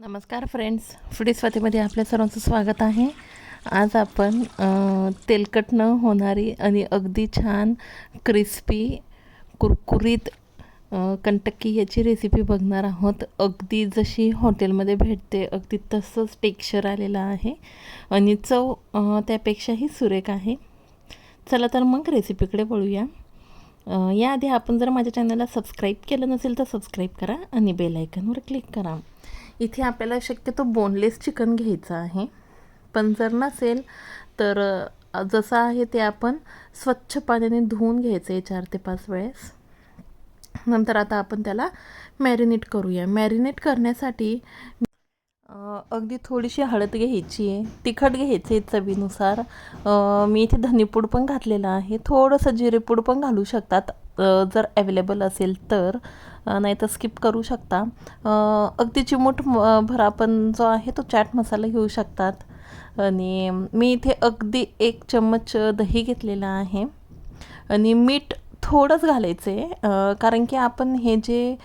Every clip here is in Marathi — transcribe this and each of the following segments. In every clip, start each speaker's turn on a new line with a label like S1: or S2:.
S1: नमस्कार फ्रेंड्स फुडी स्वातीमध्ये आपल्या सर्वांचं स्वागत आहे. आज आपण तेलकट न होणारी आणि अगदी छान क्रिस्पी कुरकुरीत कंटक्की याची रेसिपी बघणार आहोत. अगदी जशी हॉटेलमध्ये भेटते अगदी तसंच टेक्स्चर आलेलं आहे. आणि चव त्यापेक्षाही सुरेख आहे. चला तर मग रेसिपीकडे वळूया. याआधी आपण जर माझ्या चॅनलला सबस्क्राईब केलं नसेल तर सबस्क्राईब करा आणि बेल आयकनवर क्लिक करा. इथे आपल्याला शक्यतो बोनलेस चिकन घ्यायचं आहे. पण जर नसेल तर जसं आहे ते आपण स्वच्छ पाण्याने धुवून घ्यायचं आहे चार ते पाच वेळेस. नंतर आता आपण त्याला मॅरिनेट करूया. मॅरिनेट करण्यासाठी अगदी थोडीशी हळद घ्यायची आहे. तिखट घ्यायचे आहे चवीनुसार. मी इथे धनेपूड पण घातलेलं आहे. थोडंसं जिरेपूड पण घालू शकतात. जर अवेलेबल असेल तर नाही तर स्किप करू शकता. अगदी चिमूट म- भर आपण जो आहे तो चाट मसाला घेऊ शकतात. आणि मी इथे अगदी एक चम्मच दही घेतलेला आहे. आणि मीठ थोडंच घालायचं आहे कारण की आपण हे जे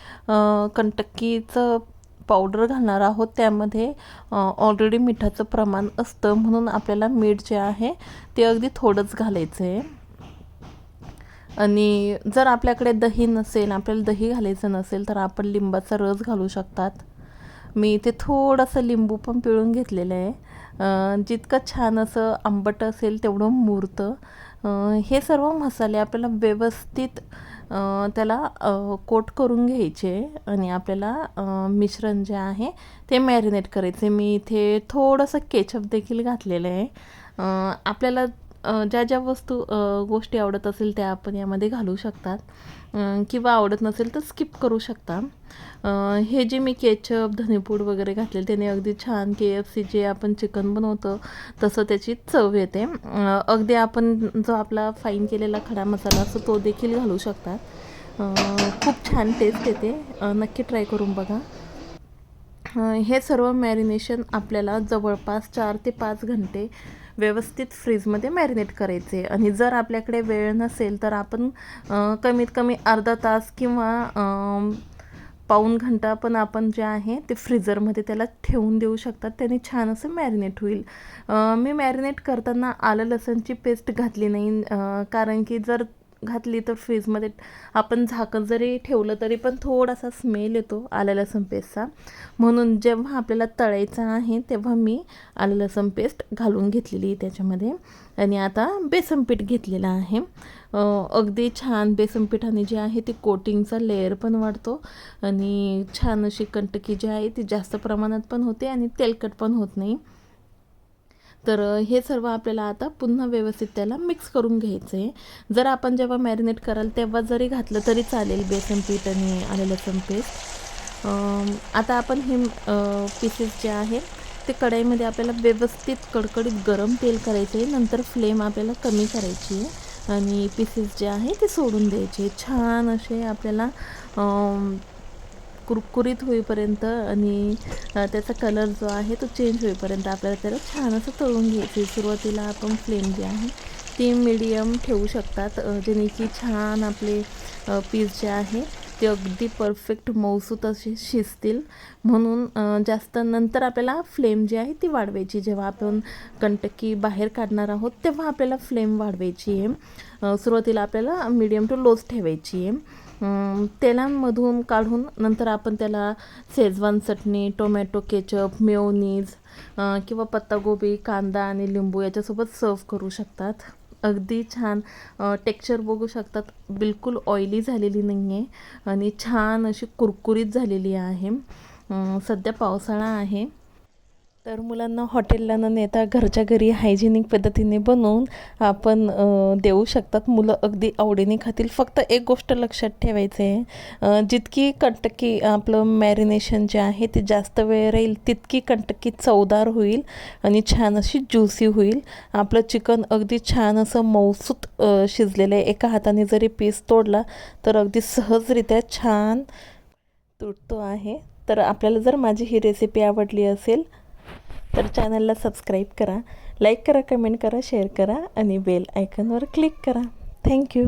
S1: कंटक्कीचं पावडर घालणार आहोत त्यामध्ये ऑलरेडी मिठाचं प्रमाण असतं म्हणून आपल्याला मीठ जे आहे ते अगदी थोडंच घालायचं आहे आणि जर आपल्याकडे दही नसेल आपल्याला दही घालायचं नसेल तर आपण लिंबाचा रस घालू शकतात. मी इथे थोडंसं लिंबू पण पिळून घेतलेलं आहे. जितकं छान असं आंबट असेल तेवढं मुरतं. हे सर्व मसाले आपल्याला व्यवस्थित त्याला कोट करून घ्यायचे आणि आपल्याला मिश्रण जे आहे ते मॅरिनेट करायचे. मी इथे थोडंसं केचप देखील घातलेलं आहे. आपल्याला ज्या ज्या वस्तू गोष्टी आवडत असेल त्या आपण यामध्ये घालू शकतात. किंवा आवडत नसेल तर स्किप करू शकता. हे जे मी केचप धनेपूड वगैरे घातलेलं त्याने अगदी छान के एफ सी जे आपण चिकन बनवतो तसं त्याची चव येते. अगदी आपण जो आपला फाईन केलेला खडा मसाला असतो तो देखील घालू शकतात खूप छान टेस्ट येते. नक्की ट्राय करून बघा. हे सर्व मॅरिनेशन आपल्याला जवळपास चार ते पाच घंटे व्यवस्थित फ्रीजमध्ये मॅरिनेट करायचे. आणि जर आपल्याकडे वेळ नसेल तर आपण कमीत कमी अर्धा तास किंवा पाऊन पाऊण घंटा पण आपण जे आहे ते फ्रीजरमध्ये त्याला ठेवून देऊ शकतात. त्याने छान असं मॅरिनेट होईल. मी मॅरिनेट करताना आलं लसणची पेस्ट घातली नाही कारण की जर घातली तर फ्रीजमध्ये आपण झाकण जरी ठेवलं तरी पण थोडासा स्मेल येतो आलं लसूण पेस्टचा म्हणून जेव्हा आपल्याला तळायचा आहे तेव्हा मी आलं लसूण पेस्ट घालून घेतलेली त्याच्यामध्ये. आणि आता बेसन पीठ घेतलेलं आहे. अगदी छान बेसन पिठाने जे आहे ती कोटिंगचा लेअर पण वाढतो. आणि छान अशी कंटकी जी आहे ती जास्त प्रमाणात पण होते आणि तेलकट पण होत नाही. तर हे सर्व आपल्याला आता पुन्हा व्यवस्थित त्याला मिक्स करून घ्यायचं आहे जर आपण जेव्हा मॅरिनेट कराल तेव्हा जरी घातलं तरी चालेल बेसन पीठ आणि आलं लसूण पेस्ट आता आपण हे पीसेस जे आहेत ते कढईमध्ये आपल्याला व्यवस्थित कडकडीत गरम तेल करायचं आहे नंतर फ्लेम आपल्याला कमी करायची आहे. आणि पीसेस जे आहे ते सोडून द्यायचे. छान असे आपल्याला कुरकुरीत होईपर्यंत आणि त्याचा कलर जो आहे तो चेंज होईपर्यंत आपल्याला त्याला छान असं तळून घ्यायचे सुरुवातीला आपण फ्लेम जी आहे ती मिडियम ठेवू शकतात. जेणे की छान आपले पीस जे आहे ते अगदी परफेक्ट मऊसूत असे शिजतील. म्हणून जास्त नंतर आपल्याला फ्लेम जी आहे ती वाढवायची. जेव्हा आपण कंटकी बाहेर काढणार आहोत तेव्हा आपल्याला फ्लेम वाढवायची आहे. सुरुवातीला आपल्याला मीडियम टू लोच ठेवायची आहे. तेलांमधून काढून नंतर आपण त्याला schezwan chutney tomato ketchup mayonnaise किंवा पत्तागोबी कांदा आणि लिंबू याच्यासोबत सर्व करू शकतात. अगदी छान टेक्स्चर बघू शकतात. बिलकुल ऑइली झालेली नाही आहे आणि छान अशी कुरकुरीत झालेली आहे. सध्या पावसाळा आहे. तर मुलांना हॉटेलला न नेता घरच्या घरी हायजेनिक पद्धतीने बनवून आपण देऊ शकतात. मुलं अगदी आवडीने खातील. फक्त एक गोष्ट लक्षात ठेवायचं आहे जितकी कंटकी आपलं मॅरिनेशन जे आहे ते जास्त वेळ राहील तितकी कंटकी चवदार होईल आणि छान अशी ज्युसी होईल. आपलं चिकन अगदी छान असं मौसूत शिजलेलं आहे. एका हाताने जरी पीस तोडला तर अगदी सहजरित्या छान तुटतो आहे. तर आपल्याला जर माझी ही रेसिपी आवडली असेल तर चॅनलला सबस्क्राईब करा लाईक करा कमेंट करा शेअर करा आणि बेल आयकनवर क्लिक करा. Thank you